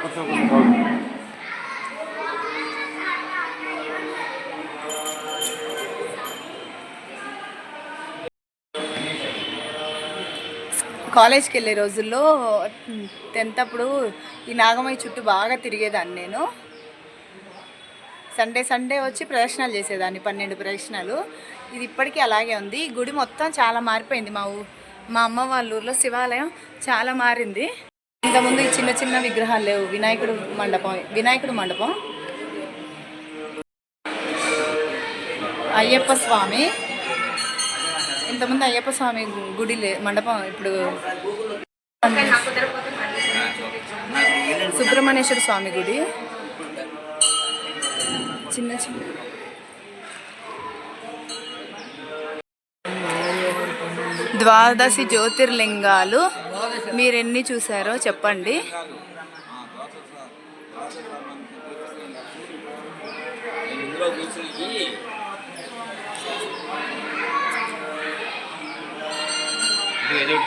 కూర్చో కాలేజ్కి వెళ్ళే రోజుల్లో టెన్త్ అప్పుడు ఈ నాగమయ్య చుట్టూ బాగా తిరిగేదాన్ని నేను. సండే సండే వచ్చి ప్రదర్శనలు చేసేదాన్ని పన్నెండు ప్రదర్శనలు. ఇది ఇప్పటికీ అలాగే ఉంది. గుడి మొత్తం చాలా మారిపోయింది. మా ఊ మా అమ్మ వాళ్ళ ఊర్లో శివాలయం చాలా మారింది. ఇంతకుముందు ఈ చిన్న చిన్న విగ్రహాలు లేవు. వినాయకుడు మండపం వినాయకుడు మండపం. అయ్యప్ప స్వామి. ఇంతకుముందు అయ్యప్ప స్వామి గుడి లే మండపం ఇప్పుడు సుబ్రహ్మణ్యేశ్వర స్వామి గుడి. చిన్న చిన్న. ద్వాదశి జ్యోతిర్లింగాలు మీరెన్ని చూసారో చెప్పండి.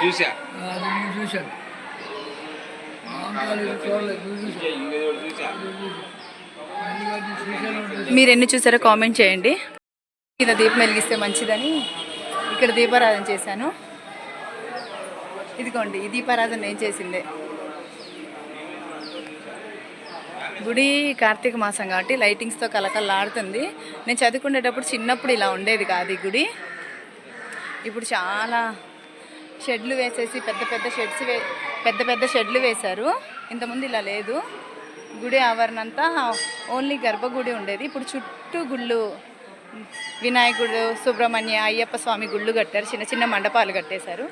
చూసా చూసా. మీరు ఎన్ని చూసారో కామెంట్ చేయండి. కింద దీపం వెలిగిస్తే మంచిదని ఇక్కడ దీపారాధన చేశాను. ఇదిగోండి ఈ దీపారాధన నేను చేసిందే. గుడి కార్తీక మాసం కాబట్టి లైటింగ్స్తో కలకలాడుతుంది నేను చదువుకునేటప్పుడు చిన్నప్పుడు ఇలా ఉండేది కాదు ఈ గుడి. ఇప్పుడు చాలా షెడ్లు వేసేసి పెద్ద పెద్ద షెడ్స్ వే పెద్ద పెద్ద షెడ్లు వేశారు. ఇంతకుముందు ఇలా లేదు. గుడి ఆవరణ అంతా ఓన్లీ గర్భగుడి ఉండేది. ఇప్పుడు చుట్టూ గుళ్ళు వినాయకుడు సుబ్రహ్మణ్య అయ్యప్ప స్వామి గుళ్ళు కట్టారు. చిన్న చిన్న మండపాలు కట్టేశారు.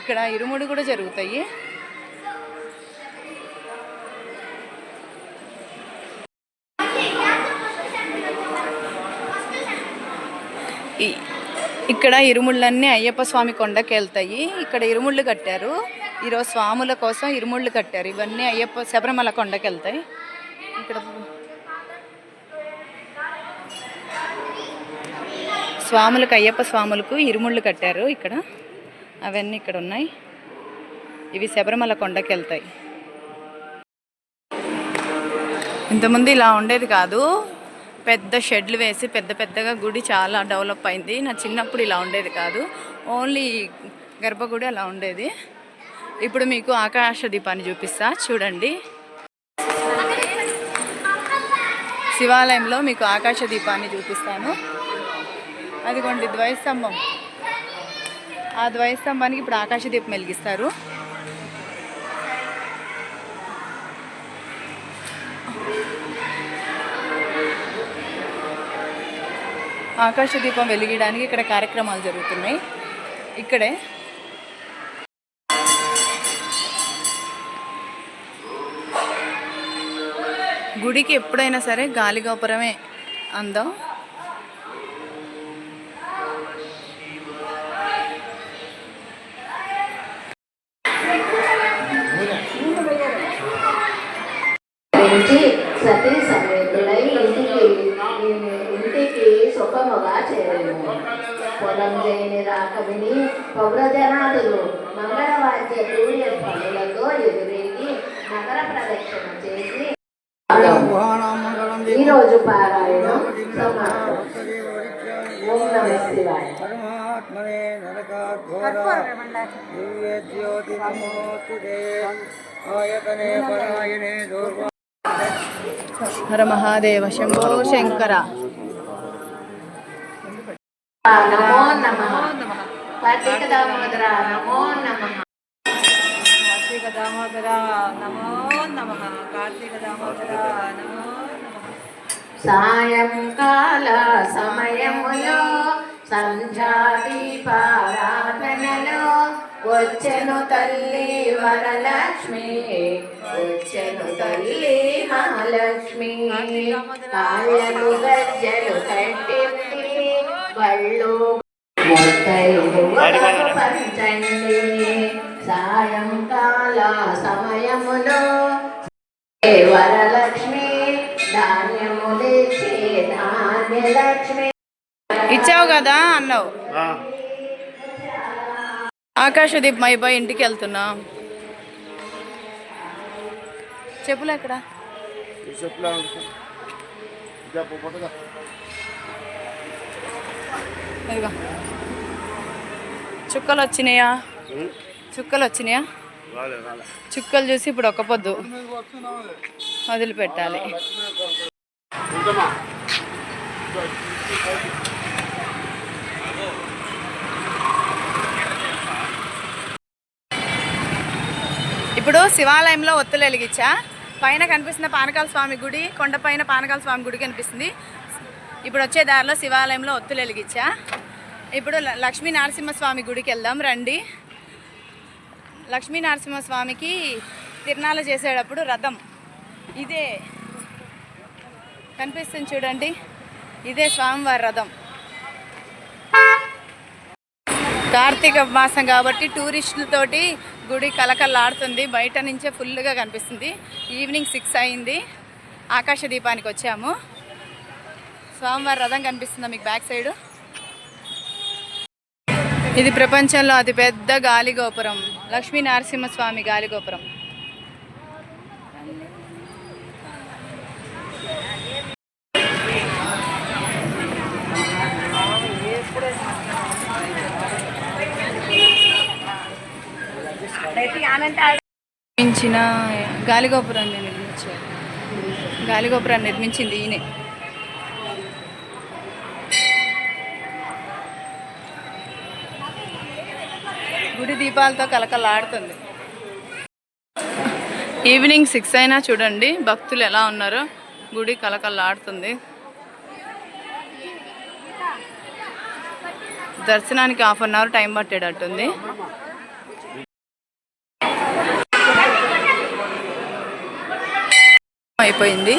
ఇక్కడ ఇరుముడు కూడా జరుగుతాయి. ఇక్కడ ఇరుముళ్ళన్నీ అయ్యప్ప స్వామి కొండకి వెళ్తాయి ఇక్కడ ఇరుముళ్ళు కట్టారు. ఈరోజు స్వాముల కోసం ఇరుముళ్ళు కట్టారు. ఇవన్నీ అయ్యప్ప శబరిమల కొండకి వెళ్తాయి ఇక్కడ. స్వాములకు అయ్యప్ప స్వాములకు ఇరుముళ్ళు కట్టారు ఇక్కడ. అవన్నీ ఇక్కడ ఉన్నాయి. ఇవి శబరిమల కొండకి వెళ్తాయి ఇంతకుముందు ఇలా ఉండేది కాదు. పెద్ద షెడ్లు వేసి పెద్ద పెద్దగా గుడి చాలా డెవలప్ అయింది. నా చిన్నప్పుడు ఇలా ఉండేది కాదు. ఓన్లీ గర్భగుడి అలా ఉండేది. ఇప్పుడు మీకు ఆకాశ దీపాన్ని చూపిస్తా. చూడండి. శివాలయంలో మీకు ఆకాశ దీపాన్ని చూపిస్తాను. అదిగోండి ద్వయస్తంభం ఆ ద్వయస్తంభానికి ఇప్పుడు ఆకాశ దీపం వెలిగిస్తారు. ఆకాశ దీపం వెలిగించడానికి ఇక్కడ కార్యక్రమాలు జరుగుతున్నాయి. ఇక్కడే గుడికి ఎప్పుడైనా సరే గాలిగోపురమే అందం. ఈ రోజు పారాయణం సమాప్తం. ఓం నమ శివాయ. పరమాత్మనే ఆయతనే పరాయణే హర మహాదేవ శంభో శంకర. నమో నమ. కార్తీక దామోదర. నమో నమ. కార్తీక దామోదర నమో నమ. కార్తీక దామోదర నమో. సాయంకాల సమయములో సంధ్యాదీపారాధనలో వచ్చెను తల్లి వరలక్ష్మి వచ్చెను తల్లి మహాలక్ష్మి. కాళ్ళకు గజ్జలు కట్టింది బళ్ళు ముత్తైదువలకు పంచండి సాయంకాల సమయములో వరలక్ష్మి ధాన్యములిచ్చే ధాన్యలక్ష్మి ఇచ్చావు కదా అన్నావు. ఆకాశదీప్ మా అబ్బాయి ఇంటికి వెళ్తున్నా. చెప్పులు ఎక్కడ చుక్కలు వచ్చినాయా? చుక్కలు వచ్చినాయా? చుక్కలు చూసి ఇప్పుడు ఒక్క పొద్దు వదిలిపెట్టాలి. ఇప్పుడు శివాలయంలో ఒత్తులు వెలిగించా. పైన కనిపిస్తున్న పానకాల స్వామి గుడి కొండపైన పానకాల స్వామి గుడి కనిపిస్తుంది. ఇప్పుడు వచ్చే దారిలో శివాలయంలో ఒత్తులు వెలిగించా. ఇప్పుడు లక్ష్మీ నరసింహస్వామి గుడికి వెళ్దాం రండి. లక్ష్మీ నరసింహస్వామికి తిరణాలు చేసేటప్పుడు రథం. ఇదే కనిపిస్తుంది చూడండి. ఇదే స్వామివారి రథం. కార్తీక మాసం కాబట్టి టూరిస్టులతోటి గుడి కలకల్లాడుతుంది బయట నుంచే ఫుల్గా కనిపిస్తుంది. ఈవినింగ్ సిక్స్ అయింది. ఆకాశ దీపానికి వచ్చాము. స్వామివారి రథం కనిపిస్తుందా మీకు బ్యాక్ సైడ్? ఇది ప్రపంచంలో అతిపెద్ద గాలి గోపురం లక్ష్మీ నరసింహస్వామి గాలిగోపురం నిర్మించిన గాలిగోపురాన్ని నిర్మించారు. గాలిగోపురాన్ని నిర్మించింది ఈయనే. గుడి దీపాలతో కలకలాడుతుంది. ఈవినింగ్ సిక్స్ అయినా చూడండి భక్తులు ఎలా ఉన్నారో గుడి కలకలాడుతుంది. దర్శనానికి హాఫ్ అన్ అవర్ టైం పట్టేటట్టుంది. అయిపోయింది.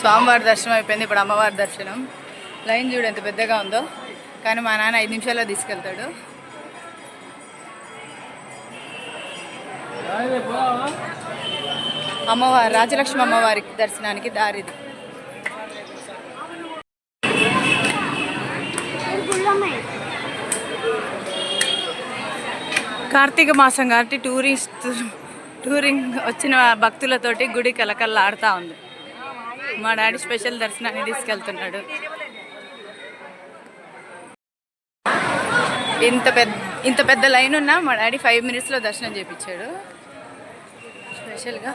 స్వామివారి దర్శనం అయిపోయింది ఇప్పుడు అమ్మవారి దర్శనం. లైన్ చూడు ఎంత పెద్దగా ఉందో. కానీ మా నాన్న ఐదు నిమిషాల్లో తీసుకెళ్తాడు. అమ్మవారి రాజలక్ష్మి అమ్మవారి దర్శనానికి దారిది. కార్తీక మాసం కాబట్టి టూరిస్ట్ టూరింగ్ వచ్చిన భక్తులతోటి గుడి కలకల్లాడుతూ ఉంది. మా డాడీ స్పెషల్ దర్శనాన్ని తీసుకెళ్తున్నాడు. ఇంత పెద్ద ఇంత పెద్ద లైన్ ఉన్నా మా డాడీ ఫైవ్ మినిట్స్లో దర్శనం చేయించాడు యాక్చువల్గా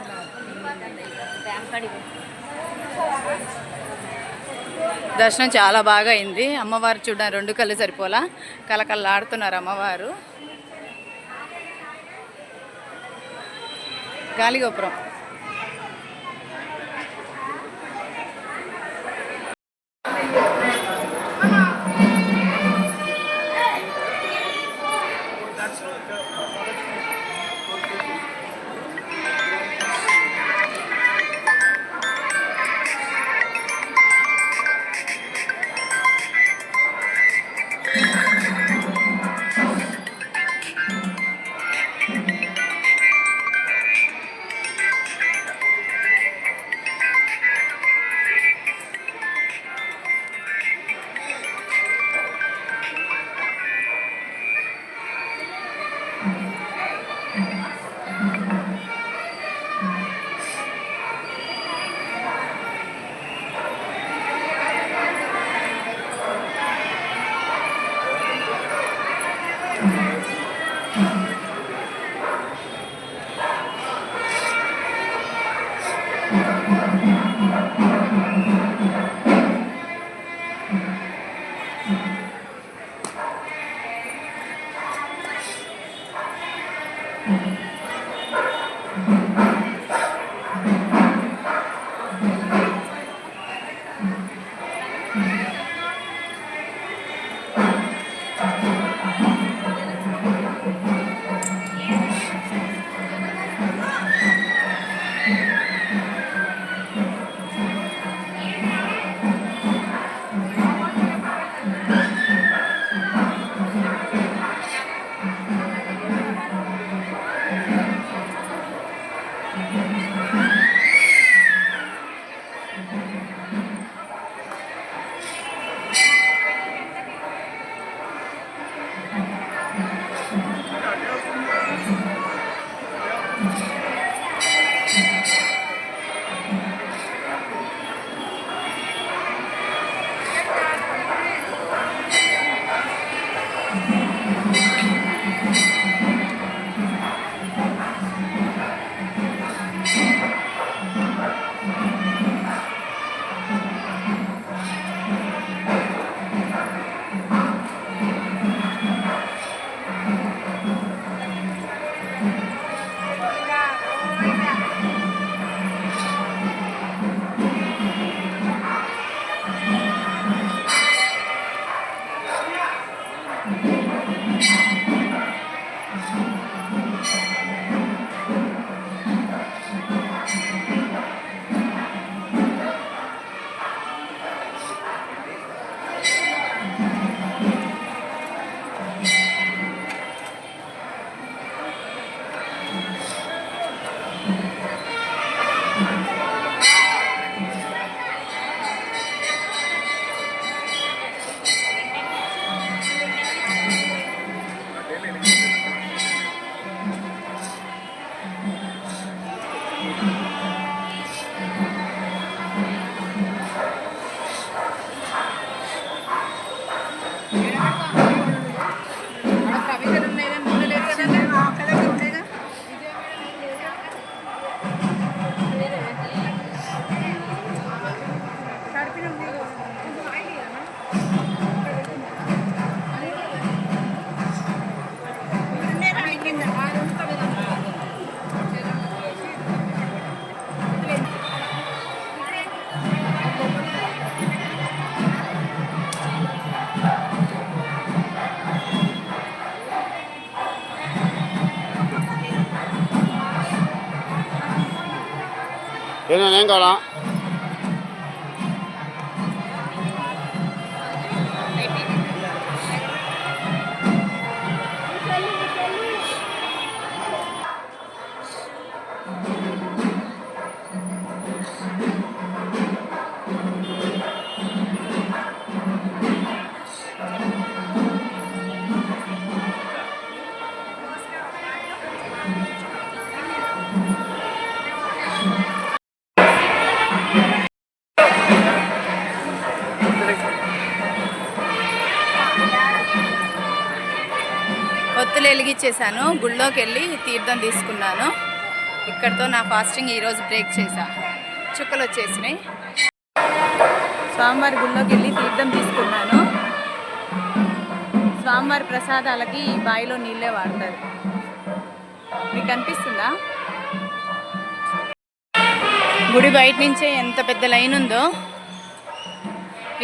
దర్శనం చాలా బాగా అయింది. అమ్మవారు చూడ రెండు కళ్ళు సరిపోలా. కలకల్లాడుతున్నారు అమ్మవారు. గాలిగోపురం. 有两年搞了 ఒత్తులు వెలిగించేసాను గుళ్ళోకి వెళ్ళి తీర్థం తీసుకున్నాను. ఇక్కడితో నా ఫాస్టింగ్ ఈరోజు బ్రేక్ చేశా. చుక్కలు వచ్చేసినాయి. స్వామివారి గుళ్ళోకి వెళ్ళి తీర్థం తీసుకున్నాను. స్వామివారి ప్రసాదాలకి ఈ బావిలో నీళ్ళే వాడతారు. మీకు అనిపిస్తుందా? గుడి బయట నుంచే ఎంత పెద్ద లైన్ ఉందో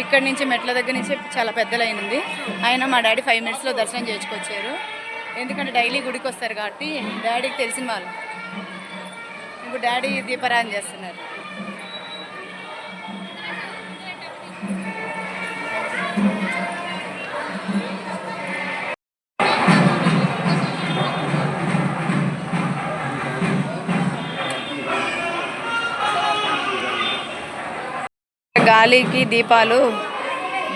ఇక్కడ నుంచి మెట్ల దగ్గర నుంచి చాలా పెద్ద లైన్ ఉంది. ఆయన మా డాడీ ఫైవ్ మినిట్స్లో దర్శనం చేసుకొచ్చారు. ఎందుకంటే డైలీ గుడికి వస్తారు కాబట్టి డాడీకి తెలిసిన వాళ్ళు. ఇప్పుడు డాడీ దీపారాయణ చేస్తున్నారు. గాలికి దీపాలు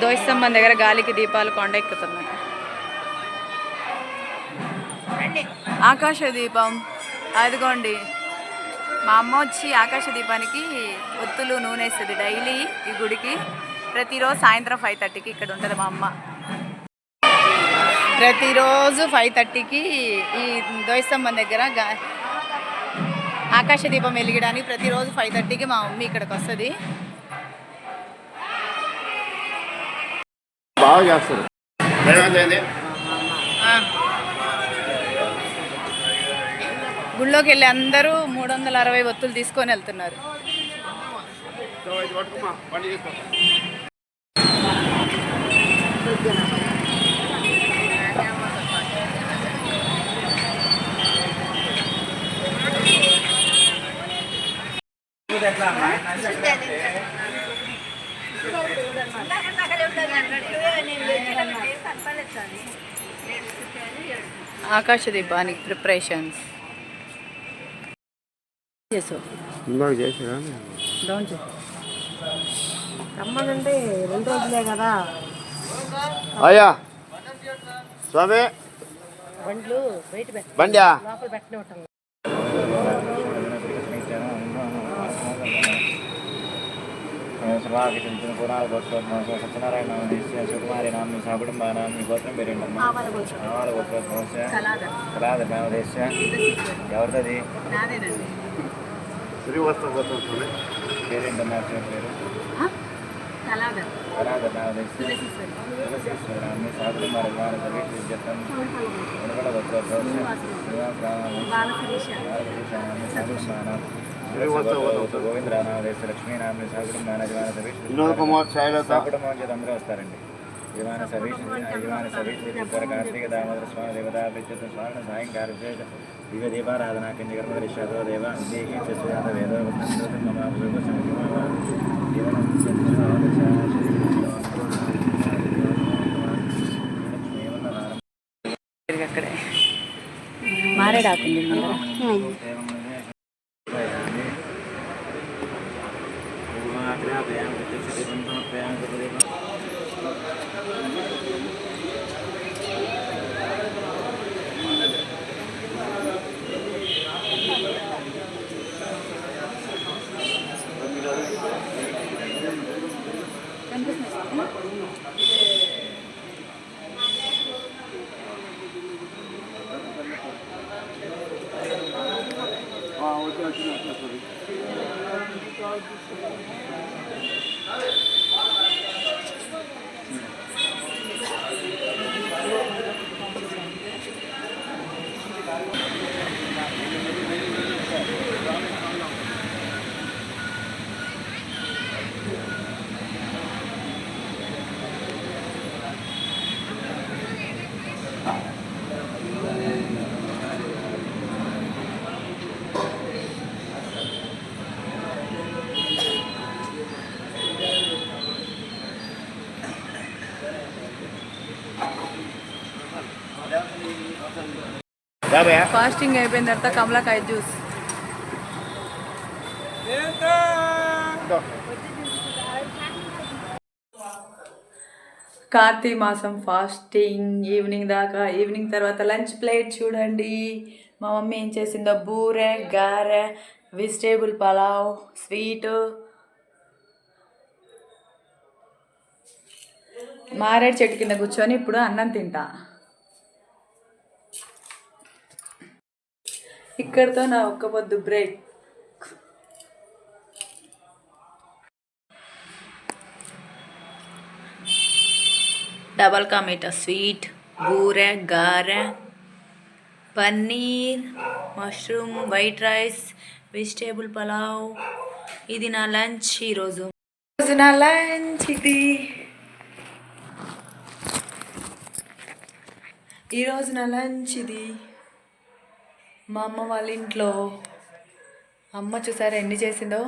దోస్తంభం దగ్గర గాలికి దీపాలు కొండ ఎక్కుతున్నాయి ఆకాశ దీపం అదిగోండి. మా అమ్మ వచ్చి ఆకాశ దీపానికి ఒత్తులు నూనె వేస్తుంది డైలీ ఈ గుడికి. ప్రతిరోజు సాయంత్రం ఫైవ్ థర్టీకి ఇక్కడ ఉంటుంది మా అమ్మ. ప్రతిరోజు ఫైవ్ థర్టీకి ఈ ద్వైస్తంభం దగ్గర ఆకాశ దీపం వెలిగడానికి ప్రతిరోజు ఫైవ్ థర్టీకి మా మమ్మీ ఇక్కడికి వస్తుంది. బాగా చేస్తారు. గుళ్ళోకి వెళ్ళి అందరూ మూడు వందల అరవై ఒత్తులు తీసుకొని వెళ్తున్నారు. ఆకాశ దీపానికి ప్రిపరేషన్స్. ఇందాక చేసారా డౌన్ చేసావు. రమ్మనంటే రెండు రోజులే కదా. అయ్యా స్వామి. బండ్లు బయట లోపల పెట్టనే ఉంటాం. సత్యనారాయణ సుకుమారి నామి సకుటుంబానామి గోత్రం పేరేంటమ్మా ఆవాల గోత్ర సమస్య కళాద నామదేశ ఎవరిది వార గోవిందరానామదేశ లక్ష్మీనామి సకుటుంబాన జవాన సవీక్ష వినోద్ కుమార్ చేత అందరూ వస్తారండి. దివాన సవీష్ ఇతర కార్తీక దామోదర స్వామి దేవతా ప్రత్యుత స్వామి సాయంకాల విశేష దివ్య దీపారాధన కింజకర్మ దృశ్యతో దేవ వేద మమ అక్కడే. మారేడాకుంది ముందర ఫాస్టింగ్ అయిపోయిన తర్వాత కమలాకాయ జ్యూస్. కార్తీక మాసం ఫాస్టింగ్. ఈవినింగ్ దాకా ఈవినింగ్ తర్వాత లంచ్ ప్లేట్ చూడండి. మా మమ్మీ ఏం చేసిందో? బూరె గారె వెజిటేబుల్ పలావ్ స్వీట్ మారేడు చెట్టు కింద కూర్చొని ఇప్పుడు అన్నం తింటా. ఇక్కడితో నా ఒక్క పొద్దు బ్రేక్. డబల్ కా మీఠా స్వీట్ బూరె గారె paneer mushroom white rice vegetable pulao. ఇది నా లంచ్ ఈరోజు. ఈరోజు నా లంచ్ ఇది. ఈరోజు నా లంచ్ ఇది. మా అమ్మ వాళ్ళ ఇంట్లో అమ్మ చూసారా ఎన్ని చేసిందో?